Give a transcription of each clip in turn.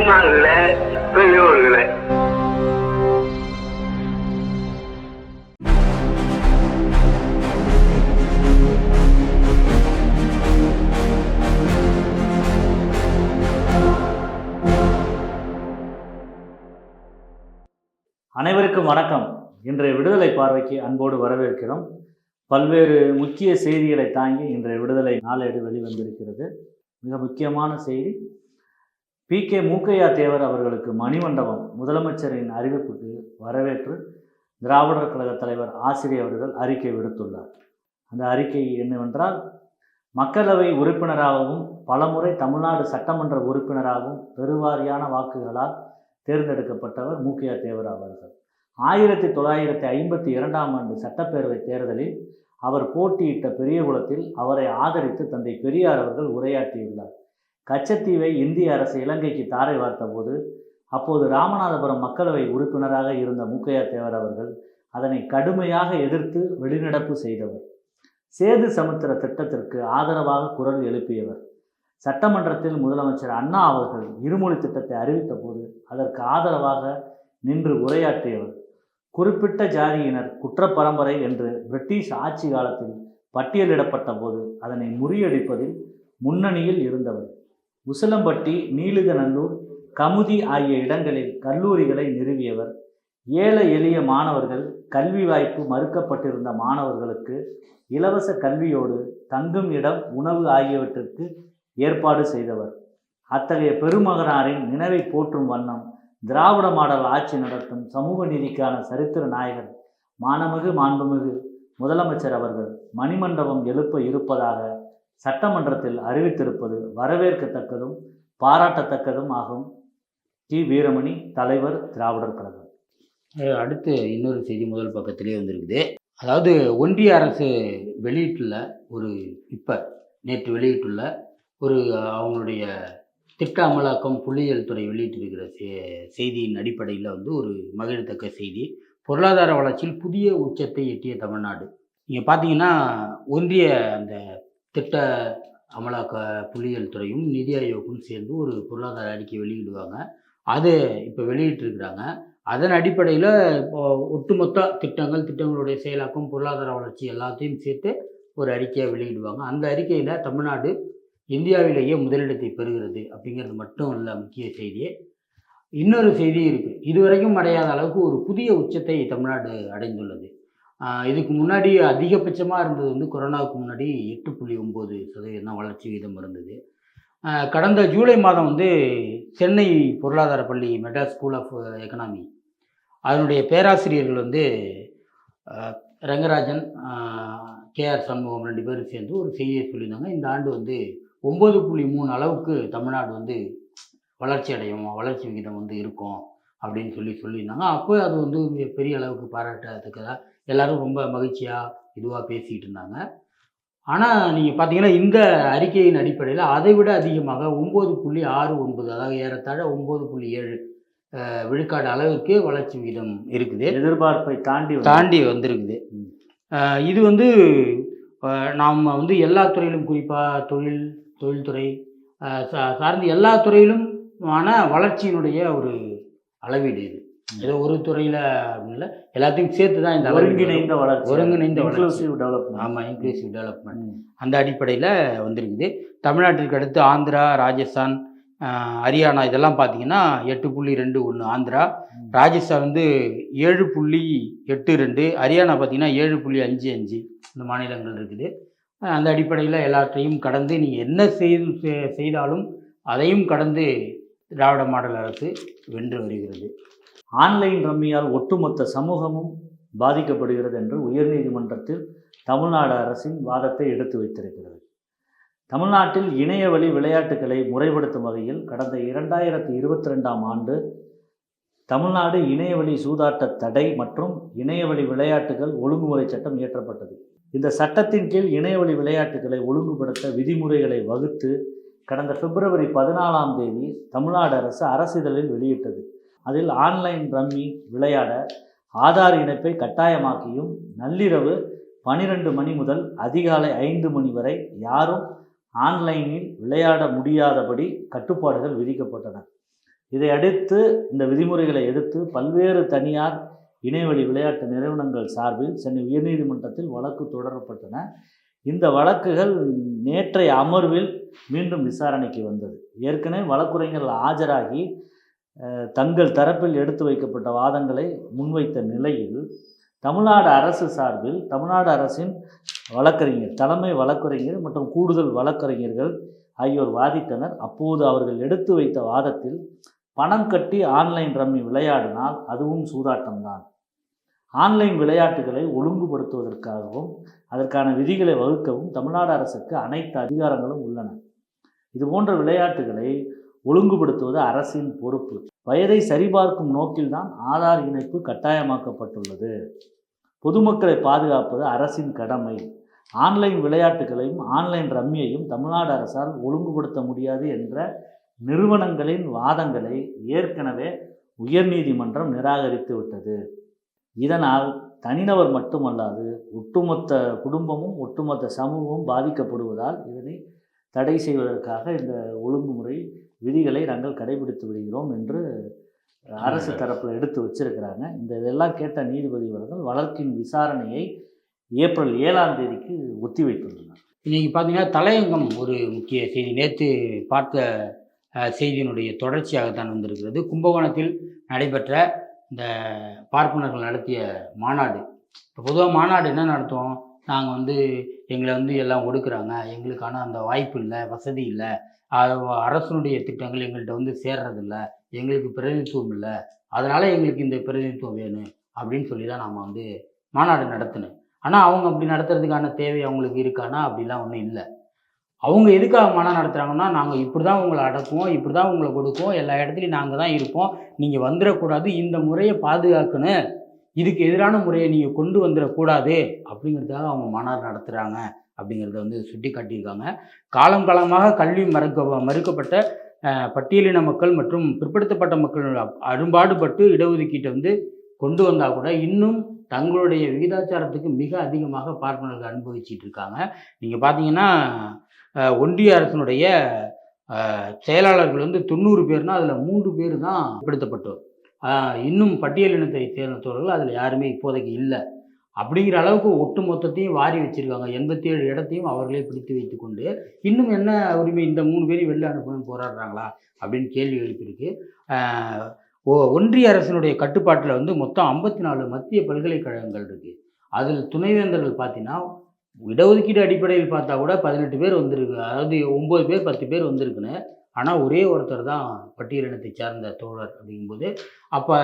தாய்மார்களே பெரியோர்களே. அனைவருக்கும் வணக்கம். இன்றைய விடுதலை பார்வைக்கு அன்போடு வரவேற்கிறோம். பல்வேறு முக்கிய செய்திகளை தாங்கி இன்றைய விடுதலை நாளேடு வெளிவந்திருக்கிறது. மிக முக்கியமான செய்தி பி. கே. மூக்கையா தேவர் அவர்களுக்கு மணிமண்டபம் முதலமைச்சரின் அறிவிப்புக்கு வரவேற்று திராவிடர் கழக தலைவர் ஆசிரியர் அவர்கள் அறிக்கை விடுத்துள்ளார். அந்த அறிக்கை என்னவென்றால் மக்களவை உறுப்பினராகவும் பலமுறை தமிழ்நாடு சட்டமன்ற உறுப்பினராகவும் பெருவாரியான வாக்குகளால் தேர்ந்தெடுக்கப்பட்டவர் மூக்கையா தேவர் அவர்கள். ஆயிரத்தி தொள்ளாயிரத்தி ஐம்பத்தி இரண்டாம் ஆண்டு சட்டப்பேரவை தேர்தலில் அவர் போட்டியிட்ட பெரியகுளத்தில் அவரை ஆதரித்து தந்தை பெரியார் அவர்கள் உரையாற்றியுள்ளார். கச்சத்தீவை இந்திய அரசு இலங்கைக்கு தாரை வார்த்தபோது அப்போது ராமநாதபுரம் மக்களவை உறுப்பினராக இருந்த முக்கையா தேவர் அவர்கள் அதனை கடுமையாக எதிர்த்து வெளிநடப்பு செய்தவர். சேது சமுத்திர திட்டத்திற்கு ஆதரவாக குரல் எழுப்பியவர். சட்டமன்றத்தில் முதலமைச்சர் அண்ணா அவர்கள் இருமொழி திட்டத்தை அறிவித்த போது அதற்கு ஆதரவாக நின்று உரையாற்றியவர். குறிப்பிட்ட ஜாதியினர் குற்றப்பரம்பரை என்று பிரிட்டிஷ் ஆட்சி காலத்தில் பட்டியலிடப்பட்ட போது அதனை முறியடிப்பதில் முன்னணியில் இருந்தவர். உசிலம்பட்டி நீலிகநல்லூர் கமுதி ஆகிய இடங்களில் கல்லூரிகளை நிறுவியவர். ஏழை எளிய மாணவர்கள் கல்வி வாய்ப்பு மறுக்கப்பட்டிருந்த மாணவர்களுக்கு இலவச கல்வியோடு தங்கும் இடம் உணவு ஆகியவற்றிற்கு ஏற்பாடு செய்தவர். அத்தகைய பெருமகனாரின் நினைவை போற்றும் வண்ணம் திராவிட மாடல் ஆட்சி நடத்தும் சமூக நீதிக்கான சரித்திர நாயகர் மானமிகு மாண்புமிகு முதலமைச்சர் அவர்கள் மணிமண்டபம் எழுப்ப இருப்பதாக சட்டமன்றத்தில் அறிவித்திருப்பது வரவேற்கத்தக்கதும் பாராட்டத்தக்கதும் ஆகும். டி வீரமணி தலைவர் திராவிடர் கழகம். அடுத்து இன்னொரு செய்தி முதல் பக்கத்திலே வந்திருக்குது. அதாவது ஒன்றிய அரசு வெளியிட்டுள்ள ஒரு இப்போ நேற்று வெளியிட்டுள்ள ஒரு அவங்களுடைய திட்ட அமலாக்கம் புள்ளியியல் துறை வெளியிட்டிருக்கிற செ- செய்தியின் அடிப்படையில் வந்து ஒரு மகிழத்தக்க செய்தி. பொருளாதார வளர்ச்சியில் புதிய உச்சத்தை எட்டிய தமிழ்நாடு. நீங்கள் பார்த்தீங்கன்னா ஒன்றிய அந்த திட்ட அமலாக்க புள்ளியியல் துறையும் நிதி ஆயோக்கும் சேர்ந்து ஒரு பொருளாதார அறிக்கை வெளியிடுவாங்க. அது இப்போ வெளியிட்டிருக்கிறாங்க. அதன் அடிப்படையில் இப்போ ஒட்டுமொத்த திட்டங்கள் திட்டங்களுடைய செயலாக்கம் பொருளாதார வளர்ச்சி எல்லாத்தையும் சேர்த்து ஒரு அறிக்கையை வெளியிடுவாங்க. அந்த அறிக்கையில் தமிழ்நாடு இந்தியாவிலேயே முதலிடத்தை பெறுகிறது அப்படிங்கிறது மட்டும் இல்லை முக்கிய செய்தி இன்னொரு செய்தி இருக்குது இதுவரைக்கும் அடையாத அளவுக்கு ஒரு புதிய உச்சத்தை தமிழ்நாடு அடைந்துள்ளது. இதுக்கு முன்னாடி அதிகபட்சமாக இருந்தது வந்து கொரோனாவுக்கு முன்னாடி எட்டு புள்ளி ஒம்பது சதவீதம் தான் வளர்ச்சி வீதம் இருந்தது. கடந்த ஜூலை மாதம் வந்து சென்னை பொருளாதார பள்ளி மெட்ராஸ் ஸ்கூல் ஆஃப் எக்கனாமி அதனுடைய பேராசிரியர்கள் வந்து ரங்கராஜன் கேஆர் சண்முகம் ரெண்டு பேரும் சேர்ந்து ஒரு செய்தியை சொல்லியிருந்தாங்க. இந்த ஆண்டு வந்து ஒம்பது புள்ளி மூணு அளவுக்கு தமிழ்நாடு வந்து வளர்ச்சி அடையும் வளர்ச்சி விகிதம் வந்து இருக்கும். அப்படின்னு சொல்லி சொல்லியிருந்தாங்க. அப்போ அது வந்து பெரிய அளவுக்கு பாராட்டத்தக்கதா எல்லாரும் ரொம்ப மகிழ்ச்சியாக இதுவாக பேசிக்கிட்டு இருந்தாங்க. ஆனால் நீங்கள் பார்த்தீங்கன்னா இந்த அறிக்கையின் அடிப்படையில் அதை விட அதிகமாக ஒம்பது புள்ளி ஆறு ஒன்பது அதாவது ஏறத்தாழ ஒம்பது புள்ளி ஏழு விழுக்காடு அளவுக்கு வளர்ச்சி விகிதம் இருக்குது. எதிர்பார்ப்பை தாண்டி தாண்டி வந்திருக்குது. இது வந்து நாம் வந்து எல்லா துறையிலும் குறிப்பாக தொழில் தொழில்துறை சார்ந்து எல்லா துறையிலும் ஆன வளர்ச்சியினுடைய ஒரு அளவீடு இது. ஏதோ ஒரு துறையில் அப்படின்னு இல்லை எல்லாத்தையும் சேர்த்து தான் இந்த. ஒருங்கிணைந்த வளர்ச்சி. ஒருங்கிணைந்த. இன்க்ளூசிவ் டெவலப்மெண்ட் ஆமாம் இன்க்ளூசிவ் டெவலப்மெண்ட் அந்த அடிப்படையில் வந்திருக்குது. தமிழ்நாட்டிற்கு அடுத்து ஆந்திரா ராஜஸ்தான் ஹரியானா இதெல்லாம் பார்த்தீங்கன்னா எட்டு புள்ளி ரெண்டு ஒன்று ஆந்திரா. ராஜஸ்தான் வந்து ஏழு புள்ளி எட்டு ரெண்டு ஹரியானா பார்த்தீங்கன்னா ஏழு புள்ளி அஞ்சு அஞ்சு இந்த மாநிலங்கள் இருக்குது. அந்த அடிப்படையில் எல்லாற்றையும் கடந்து நீங்கள் என்ன செய்து செய்தாலும் அதையும் கடந்து திராவிட மாடல் அரசு வென்று வருகிறது. ஆன்லைன் ரம்மியால் ஒட்டுமொத்த சமூகமும் பாதிக்கப்படுகிறது என்று உயர்நீதிமன்றத்தில் தமிழ்நாடு அரசின் வாதத்தை எடுத்து வைத்திருக்கிறது. தமிழ்நாட்டில் இணையவழி விளையாட்டுகளை முறைப்படுத்தும் வகையில் கடந்த இரண்டாயிரத்தி இருபத்தி ரெண்டாம் ஆண்டு தமிழ்நாடு இணையவழி சூதாட்ட தடை மற்றும் இணையவழி விளையாட்டுகள் ஒழுங்குமுறை சட்டம் இயற்றப்பட்டது. இந்த சட்டத்தின் கீழ் இணையவழி விளையாட்டுகளை ஒழுங்குபடுத்த விதிமுறைகளை வகுத்து கடந்த பிப்ரவரி பதினாலாம் தேதி தமிழ்நாடு அரசு அரசிதழில் வெளியிட்டது. அதில் ஆன்லைன் ரம்மி விளையாட ஆதார் இணைப்பை கட்டாயமாக்கியும் நள்ளிரவு பனிரெண்டு மணி முதல் அதிகாலை ஐந்து மணி வரை யாரும் ஆன்லைனில் விளையாட முடியாதபடி கட்டுப்பாடுகள் விதிக்கப்பட்டன. இதையடுத்து இந்த விதிமுறைகளை எதிர்த்து பல்வேறு தனியார் இணையவழி விளையாட்டு நிறுவனங்கள் சார்பில் சென்னை உயர்நீதிமன்றத்தில் வழக்கு தொடரப்பட்டன. இந்த வழக்குகள் நேற்றைய அமர்வில் மீண்டும் விசாரணைக்கு வந்தது. ஏற்கனவே வழக்குரைஞர்கள் ஆஜராகி தங்கள் தரப்பில் எடுத்து வைக்கப்பட்ட வாதங்களை முன்வைத்த நிலையில் தமிழ்நாடு அரசு சார்பில் தமிழ்நாடு அரசின் வழக்கறிஞர் தலைமை வழக்கறிஞர் மற்றும் கூடுதல் வழக்கறிஞர்கள் ஆகியோர் வாதித்தனர் அப்போது அவர்கள் எடுத்து வைத்த வாதத்தில் பணம் கட்டி ஆன்லைன் ரம்மி விளையாடினால் அதுவும் சூதாட்டம்தான். ஆன்லைன் விளையாட்டுகளை ஒழுங்குபடுத்துவதற்காகவும் அதற்கான விதிகளை வகுக்கவும் தமிழ்நாடு அரசுக்கு அனைத்து அதிகாரங்களும் உள்ளன. இது போன்ற விளையாட்டுகளை ஒழுங்குபடுத்துவது அரசின் பொறுப்பு. வயதை சரிபார்க்கும் நோக்கில்தான் ஆதார் இணைப்பு கட்டாயமாக்கப்பட்டுள்ளது. பொதுமக்களை பாதுகாப்பது அரசின் கடமை. ஆன்லைன் விளையாட்டுகளையும் ஆன்லைன் ரம்மியையும் தமிழ்நாடு அரசால் ஒழுங்குபடுத்த முடியாது என்ற நிறுவனங்களின் வாதங்களை ஏற்கனவே உயர்நீதிமன்றம் நிராகரித்து விட்டது. இதனால் தனிநபர் மட்டுமல்லாது ஒட்டுமொத்த குடும்பமும் ஒட்டுமொத்த சமூகமும் பாதிக்கப்படுவதால் இதனை தடை செய்வதற்காக இந்த ஒழுங்குமுறை விதிகளை நாங்கள் கடைபிடித்து விடுகிறோம் என்று அரசு தரப்பில் எடுத்து வச்சிருக்கிறாங்க. இந்த இதெல்லாம் கேட்ட நீதிபதி அவர்கள் வழக்கின் விசாரணையை ஏப்ரல் ஏழாம் தேதிக்கு ஒத்தி வைத்துள்ளனர் இன்னைக்கு பார்த்தீங்கன்னா தலையங்கம் ஒரு முக்கிய செய்தி. நேற்று பார்த்த செய்தியினுடைய தொடர்ச்சியாகத்தான் வந்திருக்கிறது. கும்பகோணத்தில் நடைபெற்ற இந்த பார்ப்பனர்கள் நடத்திய மாநாடு. இப்போ பொதுவாக மாநாடு என்ன நடத்துவோம்? நாங்கள் வந்து எங்களை வந்து எல்லாம் ஒடுக்குறாங்க. எங்களுக்கான அந்த வாய்ப்பு இல்லை வசதி இல்லை. அரசனுடைய திட்டங்கள் எங்கள்கிட்ட வந்து சேர்றதில்ல எங்களுக்கு பிரதிநிதித்துவம் இல்லை. அதனால் எங்களுக்கு இந்த பிரதிநிதித்துவம் வேணும் அப்படின்னு சொல்லி தான் நாம் வந்து மாநாடு நடத்தினோம் ஆனால் அவங்க அப்படி நடத்துறதுக்கான தேவை அவங்களுக்கு இருக்கானா? அப்படிலாம் ஒன்றும் இல்லை. அவங்க எதுக்காக மனம் நடத்துகிறாங்கன்னா நாங்கள் இப்படி தான் உங்களை அடக்குவோம் இப்படி தான் உங்களை கொடுப்போம் எல்லா இடத்துலையும் நாங்கள் தான் இருப்போம். நீங்கள் வந்துடக்கூடாது இந்த முறையை பாதுகாக்கணும். இதுக்கு எதிரான முறையை நீங்கள் கொண்டு வந்துடக்கூடாது. அப்படிங்கிறதுக்காக அவங்க மாநாடு நடத்துகிறாங்க அப்படிங்கிறத வந்து சுட்டி காட்டியிருக்காங்க காலம் காலமாக கல்வி மறுக்க மறுக்கப்பட்ட பட்டியலின மக்கள் மற்றும் பிற்படுத்தப்பட்ட மக்கள் அரும்பாடுபட்டு இடஒதுக்கீட்டை வந்து கொண்டு வந்தால் கூட இன்னும் தங்களுடைய விகிதாச்சாரத்துக்கு மிக அதிகமாக பார்ப்பனர்கள் அனுபவிச்சிட்டு இருக்காங்க. நீங்கள் பார்த்தீங்கன்னா ஒன்றிய அரசினுடைய செயலாளர்கள் வந்து தொண்ணூறு பேர்னா அதில் மூன்று பேர் தான் பிற்படுத்தப்பட்டோர் இன்னும் பட்டியலினத்தை சேர்ந்தவர்கள் அதில் யாருமே இப்போதைக்கு இல்லை. அப்படிங்கிற அளவுக்கு ஒட்டு மொத்தத்தையும் வாரி வச்சிருக்காங்க. எண்பத்தி ஏழு இடத்தையும் அவர்களே பிடித்து வைத்துக்கொண்டு இன்னும் என்ன உரிமை இந்த மூணு பேரையும் வெளில அனுப்பணும்னு போராடுறாங்களா? அப்படின்னு கேள்வி எழுப்பியிருக்கு ஓ ஒன்றிய அரசினுடைய கட்டுப்பாட்டில் வந்து மொத்தம் ஐம்பத்தி நாலு மத்திய பல்கலைக்கழகங்கள் இருக்குது அதில் துணைவேந்தர்கள் பார்த்தீங்கன்னா இடஒதுக்கீடு அடிப்படையில் பார்த்தா கூட பதினெட்டு பேர் வந்திருக்கு. அதாவது ஒம்பது பேர் பத்து பேர் வந்திருக்குன்னு. ஆனால் ஒரே ஒருத்தர் தான் பட்டியலினத்தை சார்ந்த தோழர் அப்படிங்கும்போது அப்போ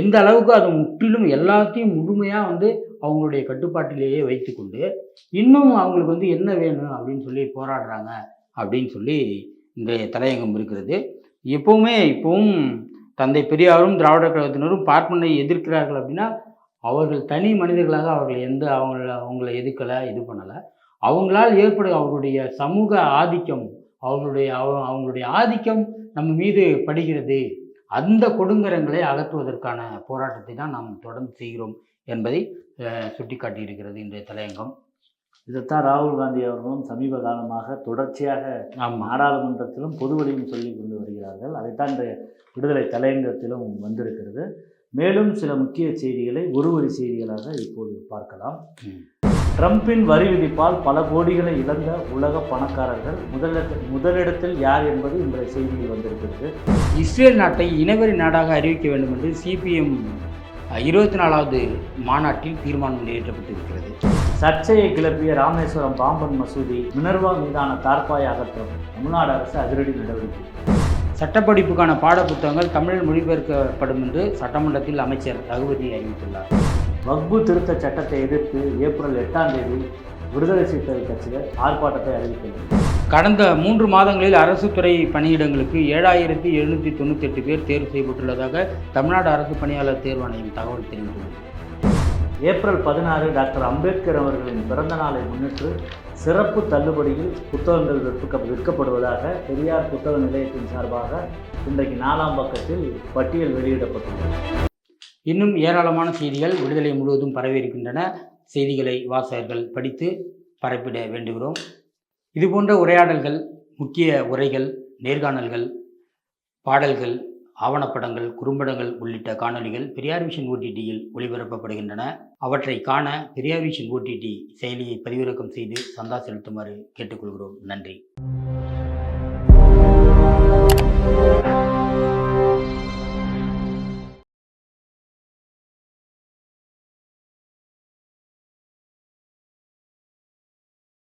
எந்த அளவுக்கு அது முற்றிலும் எல்லாத்தையும் முழுமையாக வந்து அவங்களுடைய கட்டுப்பாட்டிலேயே வைத்துக்கொண்டு இன்னும் அவங்களுக்கு வந்து என்ன வேணும் அப்படின்னு சொல்லி போராடுறாங்க அப்படின்னு சொல்லி இன்றைய தலையங்கம் இருக்கிறது. எப்போவுமே இப்போவும் தந்தை பெரியாரும் திராவிட கழகத்தினரும் பார்ப்பனை எதிர்க்கிறார்கள் அப்படின்னா அவர்கள் தனி மனிதர்களாக அவர்கள் எந்த அவங்கள அவங்கள எதிர்க்கலை இது பண்ணலை. அவங்களால் ஏற்படும் அவர்களுடைய சமூக ஆதிக்கம் அவங்களுடைய அவ- அவங்களுடைய ஆதிக்கம் நம்ம மீது படுகிறது. அந்த கொடுங்கரங்களை அகற்றுவதற்கான போராட்டத்தை தான் நாம் தொடர்ந்து செய்கிறோம் என்பதை சுட்டிக்காட்டியிருக்கிறது இன்றைய தலையங்கம். இதைத்தான் ராகுல் காந்தி அவர்களும் சமீப காலமாக தொடர்ச்சியாக ஆமாம் நாடாளுமன்றத்திலும் பொதுவெளியும் சொல்லி கொண்டு வருகிறார்கள். அதைத்தான் இந்த விடுதலை தலையங்கத்திலும் வந்திருக்கிறது. மேலும் சில முக்கிய செய்திகளை ஒரு வரி செய்திகளாக இப்போது பார்க்கலாம். ட்ரம்பின் வரி விதிப்பால் பல கோடிகளை இழந்த உலக பணக்காரர்கள் முதலிடத்தில் முதலிடத்தில் யார் என்பது இன்றைய செய்தியில் வந்திருக்கிறது. இஸ்ரேல் நாட்டை இனவெறி நாடாக அறிவிக்க வேண்டும் என்று சிபிஎம் இருபத்தி நாலாவது மாநாட்டில் தீர்மானம் நிறைவேற்றப்பட்டிருக்கிறது. சர்ச்சையை கிளப்பிய ராமேஸ்வரம் பாம்பன் மசூதி மினர்வா மீதான தார்ப்பாய் அகற்றம் தமிழ்நாடு அரசு அதிரடி நடவடிக்கை. சட்டப்படிப்புக்கான பாடப்புத்தகங்கள் தமிழில் மொழிபெயர்க்கப்படும் என்று சட்டமன்றத்தில் அமைச்சர் ரகுபதி அறிவித்துள்ளார். வக்பு திருத்த சட்டத்தை எதிர்த்து ஏப்ரல் எட்டாம் தேதி விடுதலை சிறுத்தைகள் கட்சிகள் ஆர்ப்பாட்டத்தை அறிவித்துள்ளது கடந்த மூன்று மாதங்களில் அரசு துறை பணியிடங்களுக்கு ஏழாயிரத்தி எழுநூற்றி தொண்ணூற்றி எட்டு பேர் தேர்வு செய்யப்பட்டுள்ளதாக தமிழ்நாடு அரசு பணியாளர் தேர்வாணையம் தகவல் தெரிவித்துள்ளது. ஏப்ரல் பதினாறு டாக்டர் அம்பேத்கர் அவர்களின் பிறந்த நாளை முன்னிட்டு சிறப்பு தள்ளுபடியில் புத்தகங்கள் விற்க விற்கப்படுவதாக பெரியார் புத்தக நிலையத்தின் சார்பாக இன்றைக்கு நாலாம் பக்கத்தில் பட்டியல் வெளியிடப்பட்டுள்ளது. இன்னும் ஏராளமான செய்திகள் விடுதலை முழுவதும் பரவியிருக்கின்றன. செய்திகளை வாசகர்கள் படித்து பரப்பிட வேண்டுகிறோம். இதுபோன்ற உரையாடல்கள் முக்கிய உரைகள் நேர்காணல்கள் பாடல்கள் ஆவணப்படங்கள் குறும்படங்கள் உள்ளிட்ட காணொளிகள் பெரியார் விஷன் ஓடிடியில் ஒளிபரப்பப்படுகின்றன. அவற்றை காண பெரியார் விஷன் ஓடிடி செயலியை பதிவிறக்கம் செய்து சந்தா செலுத்துமாறு கேட்டுக்கொள்கிறோம். நன்றி.